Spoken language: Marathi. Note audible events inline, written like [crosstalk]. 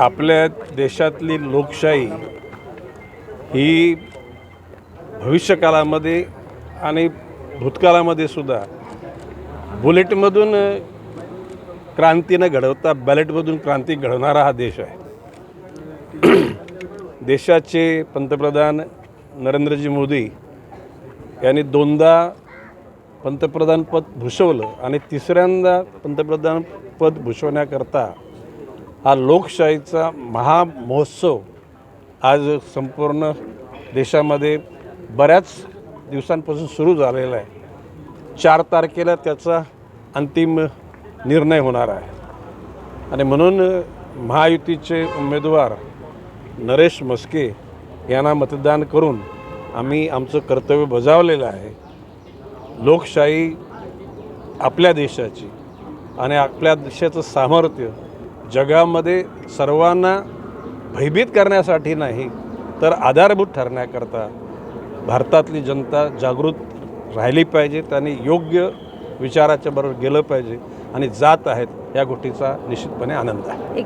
आपल्या देशातली लोकशाही ही भविष्यकाळामध्ये आणि भूतकाळामध्ये सुद्धा बुलेटमधून क्रांती न घडवता बॅलेटमधून क्रांती घडवणारा हा देश आहे. [clears throat] देशाचे पंतप्रधान नरेंद्रजी मोदी यांनी दोनदा पंतप्रधानपद भूषवलं आणि तिसऱ्यांदा पंतप्रधानपद भूषवण्याकरता हा लोकशाहीचा महामहोत्सव आज संपूर्ण देशामध्ये बऱ्याच दिवसांपासून सुरू झालेला आहे. चार तारखेला त्याचा अंतिम निर्णय होणार आहे. आणि म्हणून महायुतीचे उमेदवार नरेश मस्के यांना मतदान करून आम्ही आमचं कर्तव्य बजावलेलं आहे. लोकशाही आपल्या देशाची आणि आपल्या देशाचं सामर्थ्य जगामध्ये सर्वांना भयभीत करण्यासाठी नाही तर आधारभूत ठरण्याकरता भारतातली जनता जागृत राहिली पाहिजे त्यांनी योग्य विचाराच्या बरोबर गेलं पाहिजे आणि जात आहेत या गोष्टीचा निश्चितपणे आनंद आहे.